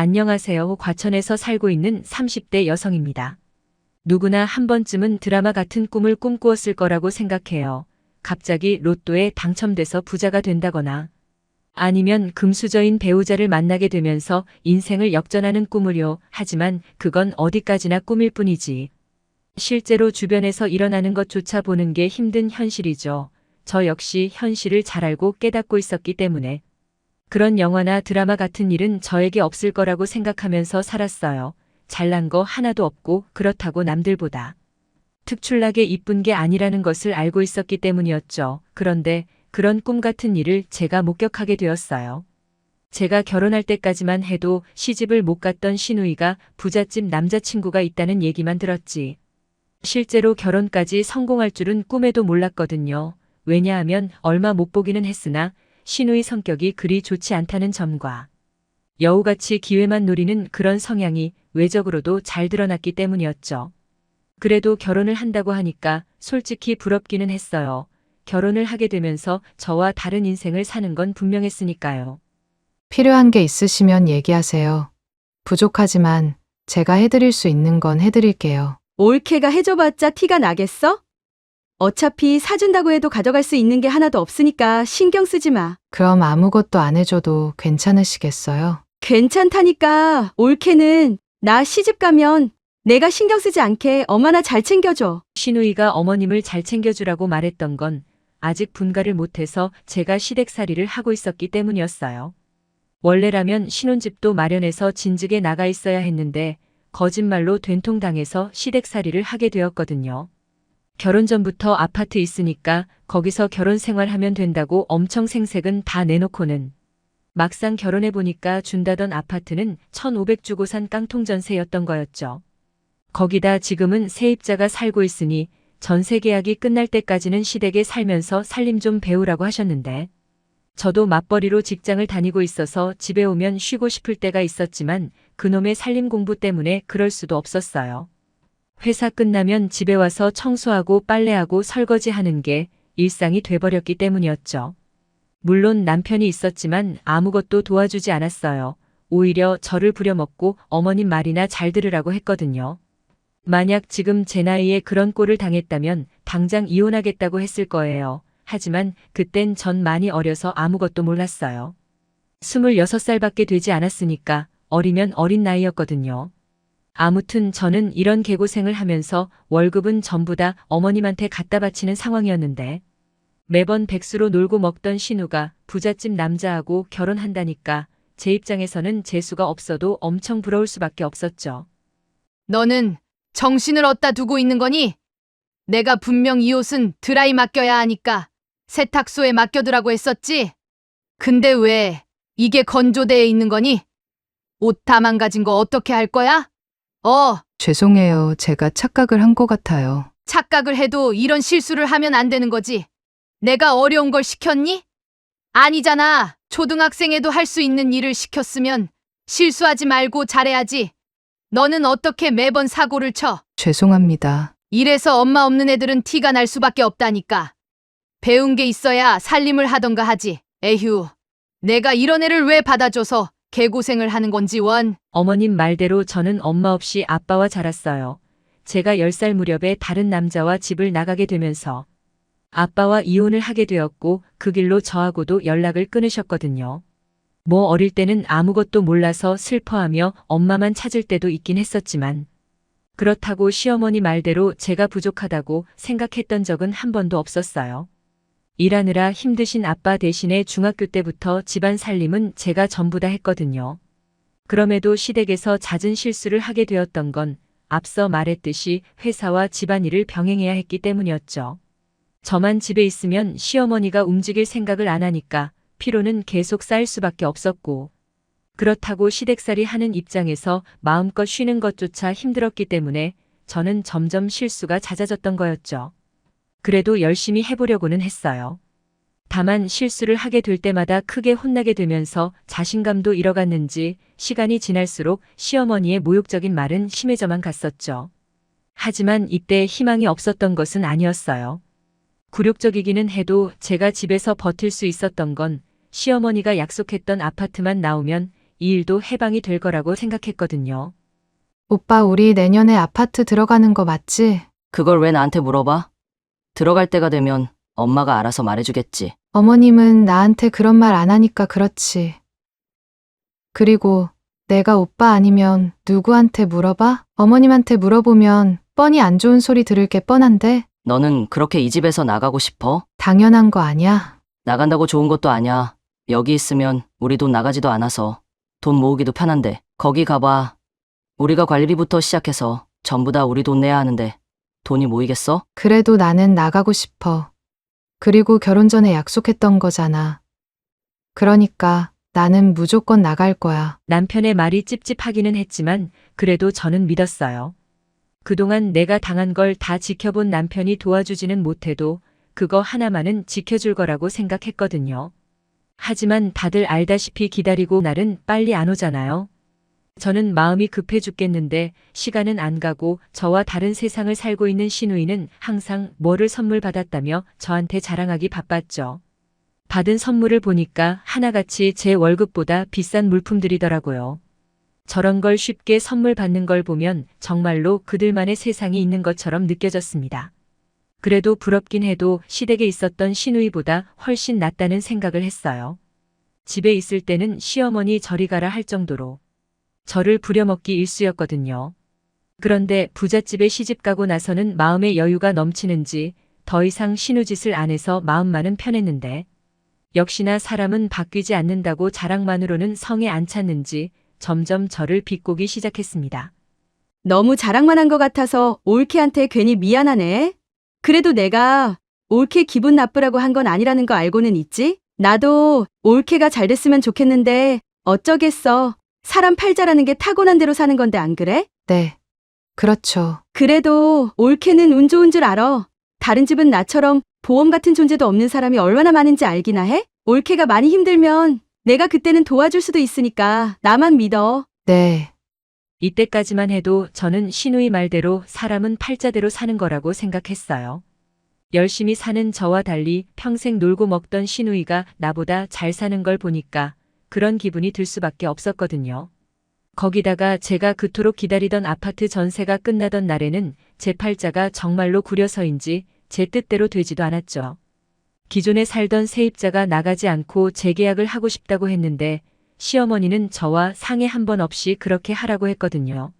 안녕하세요. 과천에서 살고 있는 30대 여성입니다. 누구나 한 번쯤은 드라마 같은 꿈을 꿈꾸었을 거라고 생각해요. 갑자기 로또에 당첨돼서 부자가 된다거나 아니면 금수저인 배우자를 만나게 되면서 인생을 역전하는 꿈을요. 하지만 그건 어디까지나 꿈일 뿐이지. 실제로 주변에서 일어나는 것조차 보는 게 힘든 현실이죠. 저 역시 현실을 잘 알고 깨닫고 있었기 때문에 그런 영화나 드라마 같은 일은 저에게 없을 거라고 생각하면서 살았어요. 잘난 거 하나도 없고 그렇다고 남들보다 특출나게 이쁜 게 아니라는 것을 알고 있었기 때문이었죠. 그런데 그런 꿈 같은 일을 제가 목격하게 되었어요. 제가 결혼할 때까지만 해도 시집을 못 갔던 신우이가 부잣집 남자친구가 있다는 얘기만 들었지. 실제로 결혼까지 성공할 줄은 꿈에도 몰랐거든요. 왜냐하면 얼마 못 보기는 했으나 신우의 성격이 그리 좋지 않다는 점과 여우같이 기회만 노리는 그런 성향이 외적으로도 잘 드러났기 때문이었죠. 그래도 결혼을 한다고 하니까 솔직히 부럽기는 했어요. 결혼을 하게 되면서 저와 다른 인생을 사는 건 분명했으니까요. 필요한 게 있으시면 얘기하세요. 부족하지만 제가 해드릴 수 있는 건 해드릴게요. 올케가 해줘봤자 티가 나겠어? 어차피 사준다고 해도 가져갈 수 있는 게 하나도 없으니까 신경 쓰지 마. 그럼 아무것도 안 해줘도 괜찮으시겠어요? 괜찮다니까. 올케는 나 시집 가면 내가 신경 쓰지 않게 엄마나 잘 챙겨줘. 신우이가 어머님을 잘 챙겨주라고 말했던 건 아직 분가를 못해서 제가 시댁살이를 하고 있었기 때문이었어요. 원래라면 신혼집도 마련해서 진즉에 나가 있어야 했는데 거짓말로 된통당해서 시댁살이를 하게 되었거든요. 결혼 전부터 아파트 있으니까 거기서 결혼 생활하면 된다고 엄청 생색은 다 내놓고는 막상 결혼해 보니까 준다던 아파트는 1,500 주고 산 깡통 전세였던 거였죠. 거기다 지금은 세입자가 살고 있으니 전세 계약이 끝날 때까지는 시댁에 살면서 살림 좀 배우라고 하셨는데 저도 맞벌이로 직장을 다니고 있어서 집에 오면 쉬고 싶을 때가 있었지만 그놈의 살림 공부 때문에 그럴 수도 없었어요. 회사 끝나면 집에 와서 청소하고 빨래하고 설거지하는 게 일상이 돼버렸기 때문이었죠. 물론 남편이 있었지만 아무것도 도와주지 않았어요. 오히려 저를 부려먹고 어머님 말이나 잘 들으라고 했거든요. 만약 지금 제 나이에 그런 꼴을 당했다면 당장 이혼하겠다고 했을 거예요. 하지만 그땐 전 많이 어려서 아무것도 몰랐어요. 26살밖에 되지 않았으니까 어리면 어린 나이였거든요. 아무튼 저는 이런 개고생을 하면서 월급은 전부 다 어머님한테 갖다 바치는 상황이었는데 매번 백수로 놀고 먹던 신우가 부잣집 남자하고 결혼한다니까 제 입장에서는 재수가 없어도 엄청 부러울 수밖에 없었죠. 너는 정신을 어디다 두고 있는 거니? 내가 분명 이 옷은 드라이 맡겨야 하니까 세탁소에 맡겨두라고 했었지? 근데 왜 이게 건조대에 있는 거니? 옷 다 망가진 거 어떻게 할 거야? 어, 죄송해요. 제가 착각을 한 것 같아요. 착각을 해도 이런 실수를 하면 안 되는 거지. 내가 어려운 걸 시켰니? 아니잖아. 초등학생에도 할 수 있는 일을 시켰으면 실수하지 말고 잘해야지. 너는 어떻게 매번 사고를 쳐? 죄송합니다. 이래서 엄마 없는 애들은 티가 날 수밖에 없다니까. 배운 게 있어야 살림을 하던가 하지. 에휴. 내가 이런 애를 왜 받아줘서 개고생을 하는 건지 원. 어머님 말대로 저는 엄마 없이 아빠와 자랐어요. 제가 10살 무렵에 다른 남자와 집을 나가게 되면서 아빠와 이혼을 하게 되었고 그 길로 저하고도 연락을 끊으셨거든요. 뭐 어릴 때는 아무것도 몰라서 슬퍼하며 엄마만 찾을 때도 있긴 했었지만 그렇다고 시어머니 말대로 제가 부족하다고 생각했던 적은 한 번도 없었어요. 일하느라 힘드신 아빠 대신에 중학교 때부터 집안 살림은 제가 전부 다 했거든요. 그럼에도 시댁에서 잦은 실수를 하게 되었던 건 앞서 말했듯이 회사와 집안일을 병행해야 했기 때문이었죠. 저만 집에 있으면 시어머니가 움직일 생각을 안 하니까 피로는 계속 쌓일 수밖에 없었고 그렇다고 시댁살이 하는 입장에서 마음껏 쉬는 것조차 힘들었기 때문에 저는 점점 실수가 잦아졌던 거였죠. 그래도 열심히 해보려고는 했어요. 다만 실수를 하게 될 때마다 크게 혼나게 되면서 자신감도 잃어갔는지 시간이 지날수록 시어머니의 모욕적인 말은 심해져만 갔었죠. 하지만 이때 희망이 없었던 것은 아니었어요. 굴욕적이기는 해도 제가 집에서 버틸 수 있었던 건 시어머니가 약속했던 아파트만 나오면 이 일도 해방이 될 거라고 생각했거든요. 오빠, 우리 내년에 아파트 들어가는 거 맞지? 그걸 왜 나한테 물어봐? 들어갈 때가 되면 엄마가 알아서 말해주겠지. 어머님은 나한테 그런 말 안 하니까 그렇지. 그리고 내가 오빠 아니면 누구한테 물어봐? 어머님한테 물어보면 뻔히 안 좋은 소리 들을 게 뻔한데 너는 그렇게 이 집에서 나가고 싶어? 당연한 거 아니야? 나간다고 좋은 것도 아니야. 여기 있으면 우리 돈 나가지도 않아서 돈 모으기도 편한데 거기 가봐. 우리가 관리비부터 시작해서 전부 다 우리 돈 내야 하는데 돈이 모이겠어? 그래도 나는 나가고 싶어. 그리고 결혼 전에 약속했던 거잖아. 그러니까 나는 무조건 나갈 거야. 남편의 말이 찝찝하기는 했지만 그래도 저는 믿었어요. 그동안 내가 당한 걸 다 지켜본 남편이 도와주지는 못해도 그거 하나만은 지켜줄 거라고 생각했거든요. 하지만 다들 알다시피 기다리고 날은 빨리 안 오잖아요. 저는 마음이 급해 죽겠는데 시간은 안 가고 저와 다른 세상을 살고 있는 신우이는 항상 뭐를 선물 받았다며 저한테 자랑하기 바빴죠. 받은 선물을 보니까 하나같이 제 월급보다 비싼 물품들이더라고요. 저런 걸 쉽게 선물 받는 걸 보면 정말로 그들만의 세상이 있는 것처럼 느껴졌습니다. 그래도 부럽긴 해도 시댁에 있었던 시누이보다 훨씬 낫다는 생각을 했어요. 집에 있을 때는 시어머니 저리 가라 할 정도로 저를 부려먹기 일쑤였거든요. 그런데 부잣집에 시집 가고 나서는 마음의 여유가 넘치는지 더 이상 신우짓을 안 해서 마음만은 편했는데 역시나 사람은 바뀌지 않는다고 자랑만으로는 성에 안 찼는지 점점 저를 비꼬기 시작했습니다. 너무 자랑만 한 것 같아서 올케한테 괜히 미안하네. 그래도 내가 올케 기분 나쁘라고 한 건 아니라는 거 알고는 있지? 나도 올케가 잘 됐으면 좋겠는데 어쩌겠어. 사람 팔자라는 게 타고난 대로 사는 건데 안 그래? 네. 그렇죠. 그래도 올케는 운 좋은 줄 알아. 다른 집은 나처럼 보험 같은 존재도 없는 사람이 얼마나 많은지 알기나 해? 올케가 많이 힘들면 내가 그때는 도와줄 수도 있으니까 나만 믿어. 네. 이때까지만 해도 저는 신우이 말대로 사람은 팔자대로 사는 거라고 생각했어요. 열심히 사는 저와 달리 평생 놀고 먹던 신우이가 나보다 잘 사는 걸 보니까 그런 기분이 들 수밖에 없었거든요. 거기다가 제가 그토록 기다리던 아파트 전세가 끝나던 날에는 제 팔자가 정말로 구려서인지 제 뜻대로 되지도 않았죠. 기존에 살던 세입자가 나가지 않고 재계약을 하고 싶다고 했는데 시어머니는 저와 상의 한 번 없이 그렇게 하라고 했거든요.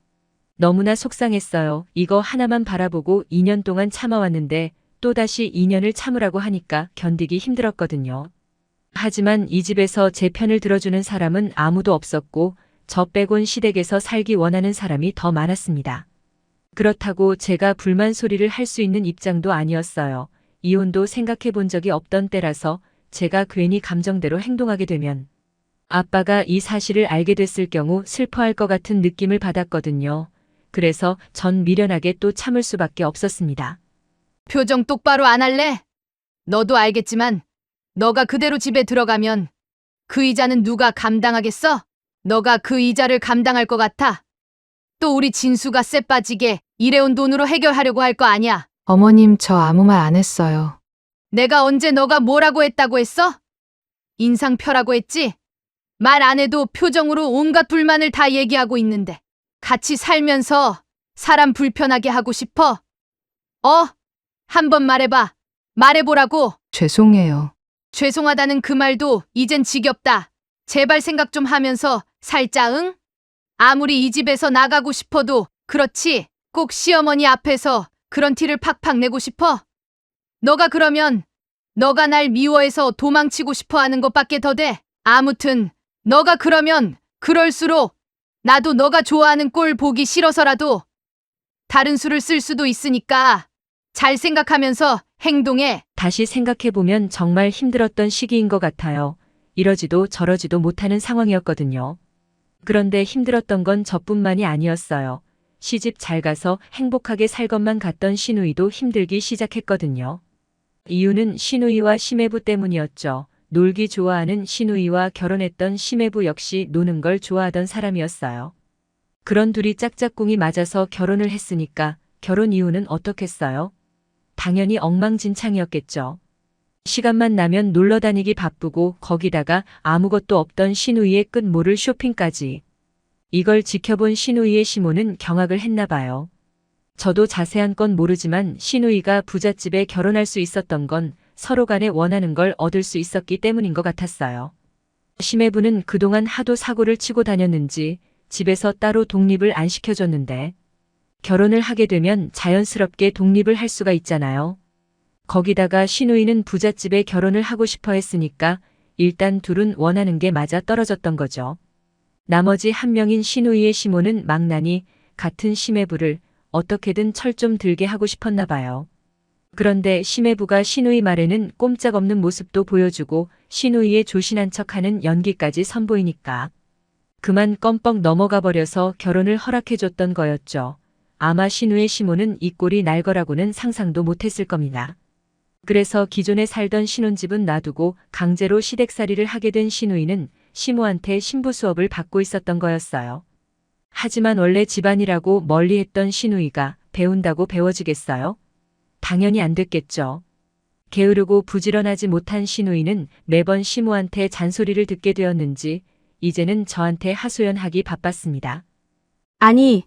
너무나 속상했어요. 이거 하나만 바라보고 2년 동안 참아왔는데 또다시 2년을 참으라고 하니까 견디기 힘들었거든요. 하지만 이 집에서 제 편을 들어주는 사람은 아무도 없었고 저 빼곤 시댁에서 살기 원하는 사람이 더 많았습니다. 그렇다고 제가 불만 소리를 할 수 있는 입장도 아니었어요. 이혼도 생각해 본 적이 없던 때라서 제가 괜히 감정대로 행동하게 되면 아빠가 이 사실을 알게 됐을 경우 슬퍼할 것 같은 느낌을 받았거든요. 그래서 전 미련하게 또 참을 수밖에 없었습니다. 표정 똑바로 안 할래? 너도 알겠지만 너가 그대로 집에 들어가면 그 이자는 누가 감당하겠어? 너가 그 이자를 감당할 것 같아? 또 우리 진수가 쎄 빠지게 일해온 돈으로 해결하려고 할 거 아니야? 어머님, 저 아무 말 안 했어요. 내가 언제 너가 뭐라고 했다고 했어? 인상 펴라고 했지? 말 안 해도 표정으로 온갖 불만을 다 얘기하고 있는데 같이 살면서 사람 불편하게 하고 싶어? 어? 한 번 말해봐. 말해보라고. 죄송해요. 죄송하다는 그 말도 이젠 지겹다. 제발 생각 좀 하면서 살자 응? 아무리 이 집에서 나가고 싶어도 그렇지. 꼭 시어머니 앞에서 그런 티를 팍팍 내고 싶어? 너가 그러면 너가 날 미워해서 도망치고 싶어 하는 것밖에 더 돼. 아무튼 너가 그러면 그럴수록 나도 너가 좋아하는 꼴 보기 싫어서라도 다른 수를 쓸 수도 있으니까 잘 생각하면서 행동해. 다시 생각해보면 정말 힘들었던 시기인 것 같아요. 이러지도 저러지도 못하는 상황이었거든요. 그런데 힘들었던 건 저뿐만이 아니었어요. 시집 잘 가서 행복하게 살 것만 같던 신우이도 힘들기 시작했거든요. 이유는 신우이와 심해부 때문이었죠. 놀기 좋아하는 신우이와 결혼했던 심해부 역시 노는 걸 좋아하던 사람이었어요. 그런 둘이 짝짝꿍이 맞아서 결혼을 했으니까 결혼 이유는 어떻겠어요? 당연히 엉망진창이었겠죠. 시간만 나면 놀러 다니기 바쁘고 거기다가 아무것도 없던 신우이의 끝 모를 쇼핑까지. 이걸 지켜본 신우이의 시모는 경악을 했나 봐요. 저도 자세한 건 모르지만 신우이가 부잣집에 결혼할 수 있었던 건 서로 간에 원하는 걸 얻을 수 있었기 때문인 것 같았어요. 심해부는 그동안 하도 사고를 치고 다녔는지 집에서 따로 독립을 안 시켜줬는데 결혼을 하게 되면 자연스럽게 독립을 할 수가 있잖아요. 거기다가 신우이는 부잣집에 결혼을 하고 싶어 했으니까 일단 둘은 원하는 게 맞아 떨어졌던 거죠. 나머지 한 명인 신우이의 시모는 망나니 같은 심해부를 어떻게든 철 좀 들게 하고 싶었나 봐요. 그런데 심해부가 신우이 말에는 꼼짝없는 모습도 보여주고 신우이의 조신한 척하는 연기까지 선보이니까 그만 껌뻑 넘어가 버려서 결혼을 허락해줬던 거였죠. 아마 신우의 시모는 이 꼴이 날 거라고는 상상도 못했을 겁니다. 그래서 기존에 살던 신혼집은 놔두고 강제로 시댁살이를 하게 된 신우이는 시모한테 신부 수업을 받고 있었던 거였어요. 하지만 원래 집안이라고 멀리 했던 신우이가 배운다고 배워지겠어요? 당연히 안 됐겠죠. 게으르고 부지런하지 못한 신우이는 매번 시모한테 잔소리를 듣게 되었는지 이제는 저한테 하소연하기 바빴습니다. 아니,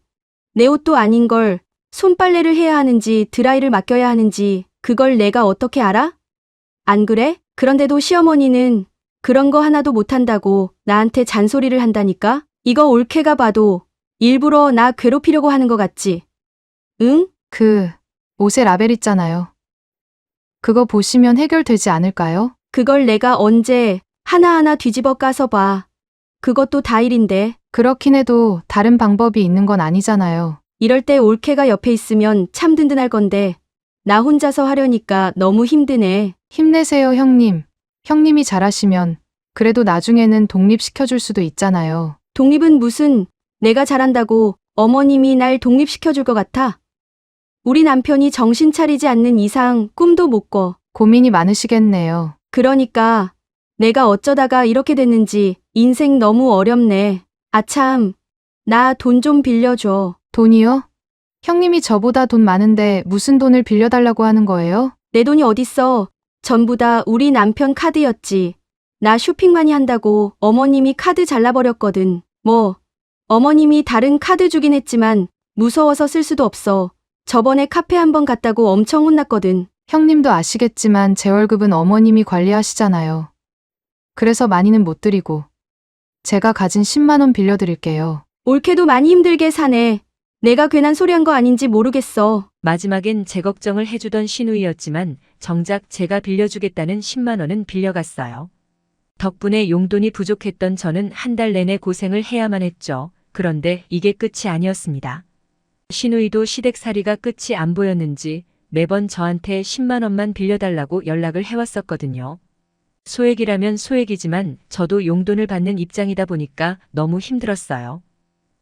내 옷도 아닌 걸 손빨래를 해야 하는지 드라이를 맡겨야 하는지 그걸 내가 어떻게 알아? 안 그래? 그런데도 시어머니는 그런 거 하나도 못한다고 나한테 잔소리를 한다니까? 이거 올케가 봐도 일부러 나 괴롭히려고 하는 것 같지? 응? 그 옷에 라벨 있잖아요. 그거 보시면 해결되지 않을까요? 그걸 내가 언제 하나하나 뒤집어 까서 봐. 그것도 다 일인데. 그렇긴 해도 다른 방법이 있는 건 아니잖아요. 이럴 때 올케가 옆에 있으면 참 든든할 건데. 나 혼자서 하려니까 너무 힘드네. 힘내세요, 형님. 형님이 잘하시면 그래도 나중에는 독립시켜줄 수도 있잖아요. 독립은 무슨 내가 잘한다고 어머님이 날 독립시켜줄 것 같아? 우리 남편이 정신 차리지 않는 이상 꿈도 못 꿔. 고민이 많으시겠네요. 그러니까 내가 어쩌다가 이렇게 됐는지 인생 너무 어렵네. 아참, 나 돈 좀 빌려줘. 돈이요? 형님이 저보다 돈 많은데 무슨 돈을 빌려달라고 하는 거예요? 내 돈이 어딨어. 전부 다 우리 남편 카드였지. 나 쇼핑 많이 한다고 어머님이 카드 잘라버렸거든. 뭐, 어머님이 다른 카드 주긴 했지만 무서워서 쓸 수도 없어. 저번에 카페 한 번 갔다고 엄청 혼났거든. 형님도 아시겠지만 제 월급은 어머님이 관리하시잖아요. 그래서 많이는 못 드리고 제가 가진 10만 원 빌려드릴게요. 올케도 많이 힘들게 사네. 내가 괜한 소리 한 거 아닌지 모르겠어. 마지막엔 제 걱정을 해주던 신우이였지만 정작 제가 빌려주겠다는 10만 원은 빌려갔어요. 덕분에 용돈이 부족했던 저는 한 달 내내 고생을 해야만 했죠. 그런데 이게 끝이 아니었습니다. 신우이도 시댁살이가 끝이 안 보였는지 매번 저한테 10만 원만 빌려달라고 연락을 해왔었거든요. 소액이라면 소액이지만 저도 용돈을 받는 입장이다 보니까 너무 힘들었어요.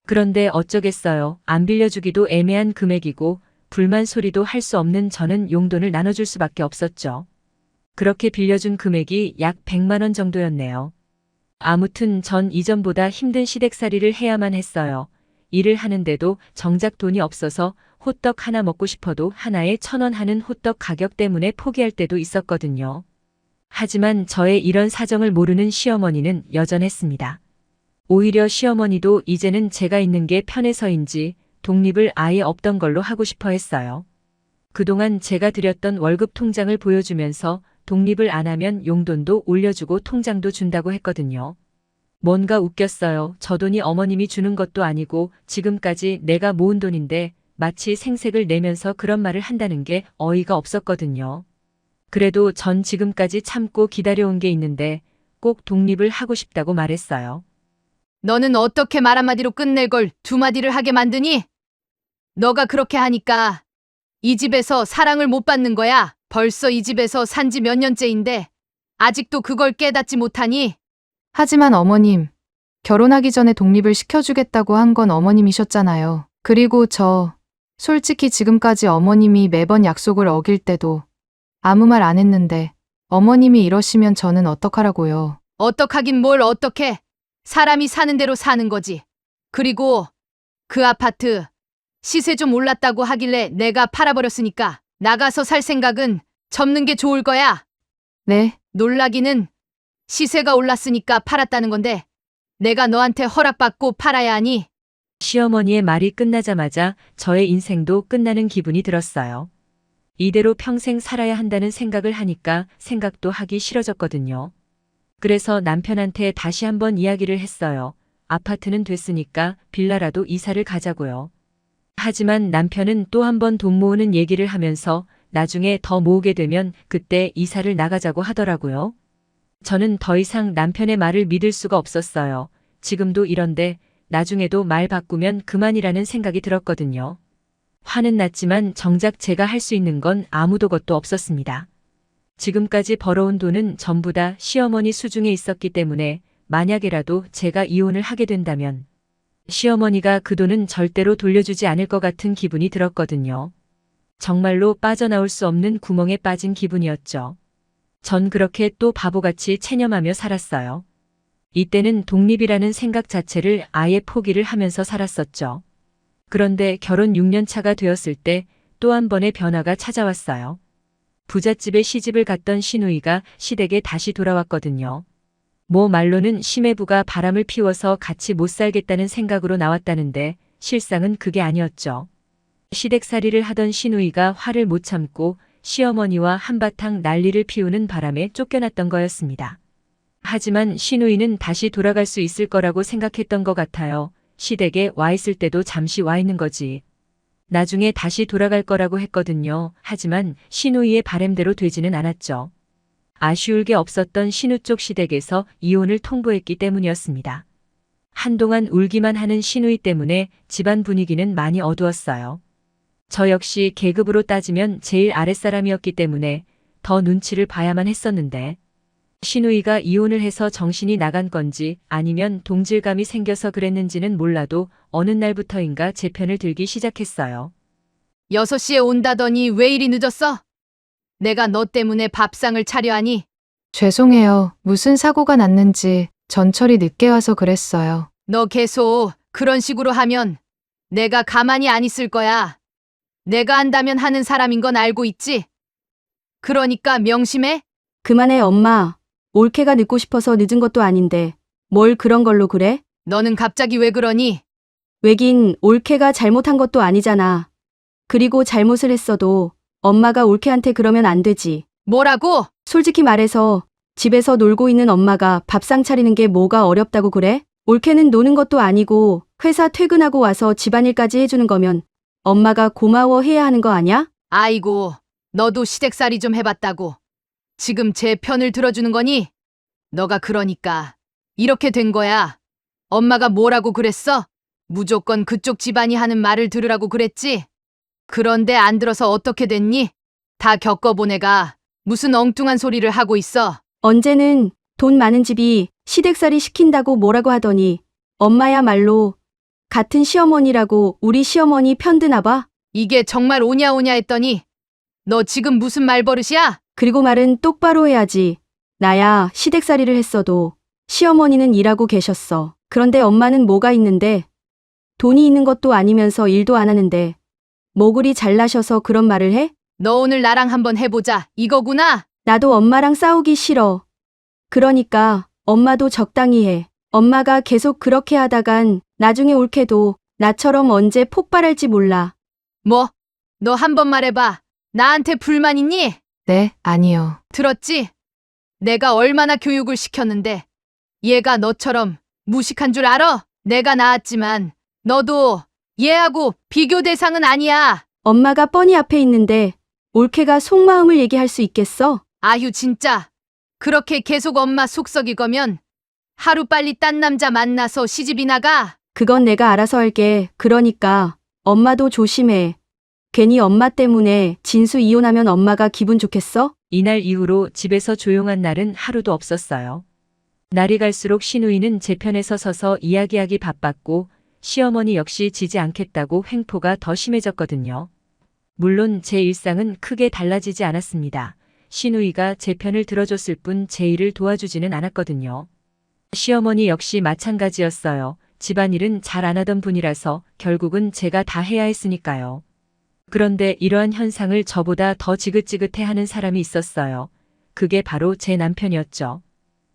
그런데 어쩌겠어요. 안 빌려주기도 애매한 금액이고 불만 소리도 할 수 없는 저는 용돈을 나눠줄 수밖에 없었죠. 그렇게 빌려준 금액이 약 100만 원 정도였네요. 아무튼 전 이전보다 힘든 시댁살이를 해야만 했어요. 일을 하는데도 정작 돈이 없어서 호떡 하나 먹고 싶어도 하나에 천 원 하는 호떡 가격 때문에 포기할 때도 있었거든요. 하지만 저의 이런 사정을 모르는 시어머니는 여전했습니다. 오히려 시어머니도 이제는 제가 있는 게 편해서인지 독립을 아예 없던 걸로 하고 싶어 했어요. 그동안 제가 드렸던 월급 통장을 보여주면서 독립을 안 하면 용돈도 올려주고 통장도 준다고 했거든요. 뭔가 웃겼어요. 저 돈이 어머님이 주는 것도 아니고 지금까지 내가 모은 돈인데 마치 생색을 내면서 그런 말을 한다는 게 어이가 없었거든요. 그래도 전 지금까지 참고 기다려온 게 있는데 꼭 독립을 하고 싶다고 말했어요. 너는 어떻게 말 한마디로 끝낼 걸 두 마디를 하게 만드니? 너가 그렇게 하니까 이 집에서 사랑을 못 받는 거야. 벌써 이 집에서 산 지 몇 년째인데 아직도 그걸 깨닫지 못하니? 하지만 어머님, 결혼하기 전에 독립을 시켜주겠다고 한 건 어머님이셨잖아요. 그리고 저, 솔직히 지금까지 어머님이 매번 약속을 어길 때도 아무 말 안 했는데 어머님이 이러시면 저는 어떡하라고요. 어떡하긴 뭘 어떡해. 사람이 사는 대로 사는 거지. 그리고 그 아파트 시세 좀 올랐다고 하길래 내가 팔아버렸으니까 나가서 살 생각은 접는 게 좋을 거야. 네, 놀라기는 시세가 올랐으니까 팔았다는 건데 내가 너한테 허락받고 팔아야 하니 시어머니의 말이 끝나자마자 저의 인생도 끝나는 기분이 들었어요. 이대로 평생 살아야 한다는 생각을 하니까 생각도 하기 싫어졌거든요. 그래서 남편한테 다시 한번 이야기를 했어요. 아파트는 됐으니까 빌라라도 이사를 가자고요. 하지만 남편은 또 한 번 돈 모으는 얘기를 하면서 나중에 더 모으게 되면 그때 이사를 나가자고 하더라고요. 저는 더 이상 남편의 말을 믿을 수가 없었어요. 지금도 이런데 나중에도 말 바꾸면 그만이라는 생각이 들었거든요. 화는 났지만 정작 제가 할 수 있는 건 아무도 것도 없었습니다. 지금까지 벌어온 돈은 전부 다 시어머니 수중에 있었기 때문에 만약에라도 제가 이혼을 하게 된다면 시어머니가 그 돈은 절대로 돌려주지 않을 것 같은 기분이 들었거든요. 정말로 빠져나올 수 없는 구멍에 빠진 기분이었죠. 전 그렇게 또 바보같이 체념하며 살았어요. 이때는 독립이라는 생각 자체를 아예 포기를 하면서 살았었죠. 그런데 결혼 6년 차가 되었을 때 또 한 번의 변화가 찾아왔어요. 부잣집에 시집을 갔던 신우이가 시댁에 다시 돌아왔거든요. 뭐 말로는 심해부가 바람을 피워서 같이 못 살겠다는 생각으로 나왔다는데 실상은 그게 아니었죠. 시댁살이를 하던 신우이가 화를 못 참고 시어머니와 한바탕 난리를 피우는 바람에 쫓겨났던 거였습니다. 하지만 신우이는 다시 돌아갈 수 있을 거라고 생각했던 것 같아요. 시댁에 와 있을 때도 잠시 와 있는 거지. 나중에 다시 돌아갈 거라고 했거든요. 하지만 신우이의 바램대로 되지는 않았죠. 아쉬울 게 없었던 신우 쪽 시댁에서 이혼을 통보했기 때문이었습니다. 한동안 울기만 하는 신우이 때문에 집안 분위기는 많이 어두웠어요. 저 역시 계급으로 따지면 제일 아랫사람이었기 때문에 더 눈치를 봐야만 했었는데 신우이가 이혼을 해서 정신이 나간 건지 아니면 동질감이 생겨서 그랬는지는 몰라도 어느 날부터인가 제 편을 들기 시작했어요. 6시에 온다더니 왜 이리 늦었어? 내가 너 때문에 밥상을 차려 하니 죄송해요. 무슨 사고가 났는지 전철이 늦게 와서 그랬어요. 너 계속 그런 식으로 하면 내가 가만히 안 있을 거야. 내가 한다면 하는 사람인 건 알고 있지? 그러니까 명심해. 그만해, 엄마. 올케가 늦고 싶어서 늦은 것도 아닌데. 뭘 그런 걸로 그래? 너는 갑자기 왜 그러니? 왜긴 올케가 잘못한 것도 아니잖아. 그리고 잘못을 했어도 엄마가 올케한테 그러면 안 되지. 뭐라고? 솔직히 말해서 집에서 놀고 있는 엄마가 밥상 차리는 게 뭐가 어렵다고 그래? 올케는 노는 것도 아니고 회사 퇴근하고 와서 집안일까지 해주는 거면 엄마가 고마워해야 하는 거 아냐? 아이고, 너도 시댁살이 좀 해봤다고. 지금 제 편을 들어주는 거니? 너가 그러니까 이렇게 된 거야. 엄마가 뭐라고 그랬어? 무조건 그쪽 집안이 하는 말을 들으라고 그랬지? 그런데 안 들어서 어떻게 됐니? 다 겪어본 애가 무슨 엉뚱한 소리를 하고 있어. 언제는 돈 많은 집이 시댁살이 시킨다고 뭐라고 하더니 엄마야말로 같은 시어머니라고 우리 시어머니 편드나 봐. 이게 정말 오냐오냐 했더니 너 지금 무슨 말버릇이야? 그리고 말은 똑바로 해야지. 나야 시댁살이를 했어도 시어머니는 일하고 계셨어. 그런데 엄마는 뭐가 있는데 돈이 있는 것도 아니면서 일도 안 하는데 뭐 그리 잘나셔서 그런 말을 해? 너 오늘 나랑 한번 해보자. 이거구나. 나도 엄마랑 싸우기 싫어. 그러니까 엄마도 적당히 해. 엄마가 계속 그렇게 하다간 나중에 올케도 나처럼 언제 폭발할지 몰라. 뭐? 너 한번 말해봐. 나한테 불만 있니? 네, 아니요. 들었지? 내가 얼마나 교육을 시켰는데 얘가 너처럼 무식한 줄 알아? 내가 낳았지만 너도 얘하고 비교 대상은 아니야. 엄마가 뻔히 앞에 있는데 올케가 속마음을 얘기할 수 있겠어? 아휴 진짜. 그렇게 계속 엄마 속썩이 거면 하루 빨리 딴 남자 만나서 시집이 나가. 그건 내가 알아서 할게. 그러니까 엄마도 조심해. 괜히 엄마 때문에 진수 이혼하면 엄마가 기분 좋겠어? 이날 이후로 집에서 조용한 날은 하루도 없었어요. 날이 갈수록 신우이는 제 편에 서 서서 이야기하기 바빴고 시어머니 역시 지지 않겠다고 횡포가 더 심해졌거든요. 물론 제 일상은 크게 달라지지 않았습니다. 신우이가 제 편을 들어줬을 뿐 제 일을 도와주지는 않았거든요. 시어머니 역시 마찬가지였어요. 집안일은 잘 안 하던 분이라서 결국은 제가 다 해야 했으니까요. 그런데 이러한 현상을 저보다 더 지긋지긋해 하는 사람이 있었어요. 그게 바로 제 남편이었죠.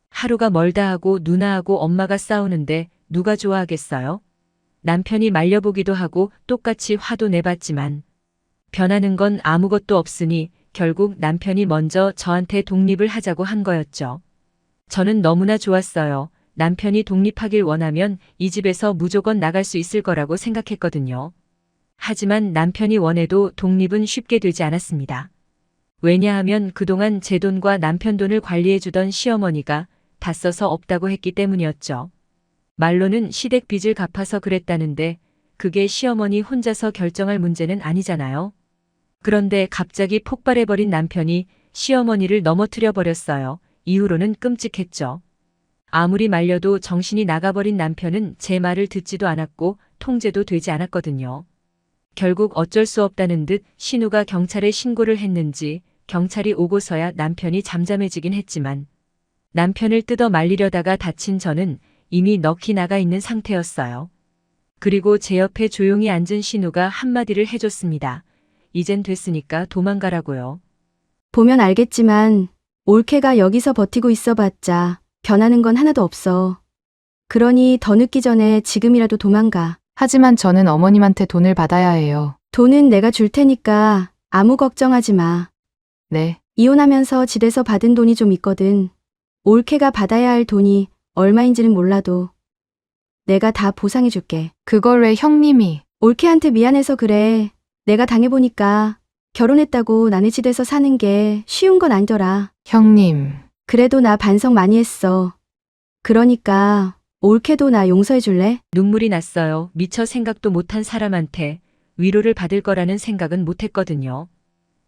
하루가 멀다 하고 누나하고 엄마가 싸우는데 누가 좋아하겠어요? 남편이 말려보기도 하고 똑같이 화도 내봤지만 변하는 건 아무것도 없으니 결국 남편이 먼저 저한테 독립을 하자고 한 거였죠. 저는 너무나 좋았어요. 남편이 독립하길 원하면 이 집에서 무조건 나갈 수 있을 거라고 생각했거든요. 하지만 남편이 원해도 독립은 쉽게 되지 않았습니다. 왜냐하면 그동안 제 돈과 남편 돈을 관리해주던 시어머니가 다 써서 없다고 했기 때문이었죠. 말로는 시댁 빚을 갚아서 그랬다는데 그게 시어머니 혼자서 결정할 문제는 아니잖아요. 그런데 갑자기 폭발해버린 남편이 시어머니를 넘어뜨려 버렸어요. 이후로는 끔찍했죠. 아무리 말려도 정신이 나가버린 남편은 제 말을 듣지도 않았고 통제도 되지 않았거든요. 결국 어쩔 수 없다는 듯 신우가 경찰에 신고를 했는지 경찰이 오고서야 남편이 잠잠해지긴 했지만 남편을 뜯어 말리려다가 다친 저는 이미 넋이 나가 있는 상태였어요. 그리고 제 옆에 조용히 앉은 신우가 한마디를 해줬습니다. 이젠 됐으니까 도망가라고요. 보면 알겠지만 올케가 여기서 버티고 있어봤자 변하는 건 하나도 없어. 그러니 더 늦기 전에 지금이라도 도망가. 하지만 저는 어머님한테 돈을 받아야 해요. 돈은 내가 줄 테니까 아무 걱정하지 마. 네. 이혼하면서 집에서 받은 돈이 좀 있거든. 올케가 받아야 할 돈이 얼마인지는 몰라도 내가 다 보상해 줄게. 그걸 왜 형님이 올케한테 미안해서 그래. 내가 당해보니까 결혼했다고 남의 집에서 사는 게 쉬운 건 아니더라. 형님 그래도 나 반성 많이 했어. 그러니까 올케도 나 용서해 줄래? 눈물이 났어요. 미처 생각도 못한 사람한테 위로를 받을 거라는 생각은 못했거든요.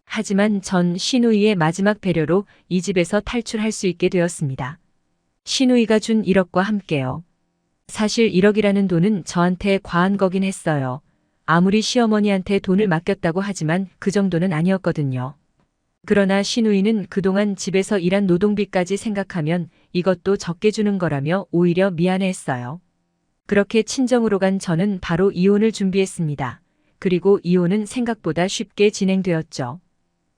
하지만 전 신우이의 마지막 배려로 이 집에서 탈출할 수 있게 되었습니다. 신우이가 준 1억과 함께요. 사실 1억이라는 돈은 저한테 과한 거긴 했어요. 아무리 시어머니한테 돈을 맡겼다고 하지만 그 정도는 아니었거든요. 그러나 신우이는 그동안 집에서 일한 노동비까지 생각하면 이것도 적게 주는 거라며 오히려 미안해했어요. 그렇게 친정으로 간 저는 바로 이혼을 준비했습니다. 그리고 이혼은 생각보다 쉽게 진행되었죠.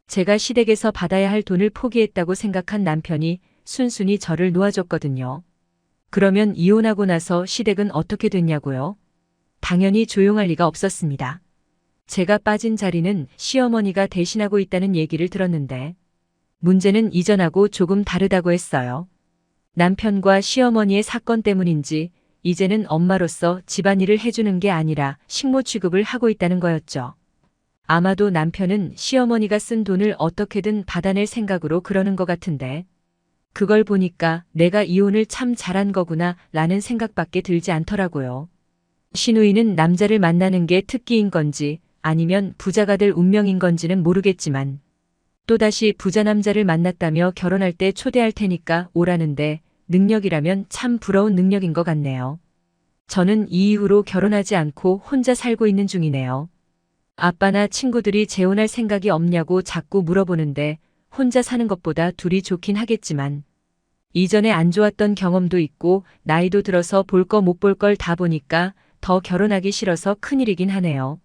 제가 시댁에서 받아야 할 돈을 포기했다고 생각한 남편이 순순히 저를 놓아줬거든요. 그러면 이혼하고 나서 시댁은 어떻게 됐냐고요? 당연히 조용할 리가 없었습니다. 제가 빠진 자리는 시어머니가 대신하고 있다는 얘기를 들었는데 문제는 이전하고 조금 다르다고 했어요. 남편과 시어머니의 사건 때문인지 이제는 엄마로서 집안일을 해주는 게 아니라 식모 취급을 하고 있다는 거였죠. 아마도 남편은 시어머니가 쓴 돈을 어떻게든 받아낼 생각으로 그러는 것 같은데 그걸 보니까 내가 이혼을 참 잘한 거구나 라는 생각밖에 들지 않더라고요. 신우이는 남자를 만나는 게 특기인 건지 아니면 부자가 될 운명인 건지는 모르겠지만 또다시 부자 남자를 만났다며 결혼할 때 초대할 테니까 오라는데 능력이라면 참 부러운 능력인 것 같네요. 저는 이 이후로 결혼하지 않고 혼자 살고 있는 중이네요. 아빠나 친구들이 재혼할 생각이 없냐고 자꾸 물어보는데 혼자 사는 것보다 둘이 좋긴 하겠지만 이전에 안 좋았던 경험도 있고 나이도 들어서 볼 거 못 볼 걸 다 보니까 더 결혼하기 싫어서 큰일이긴 하네요.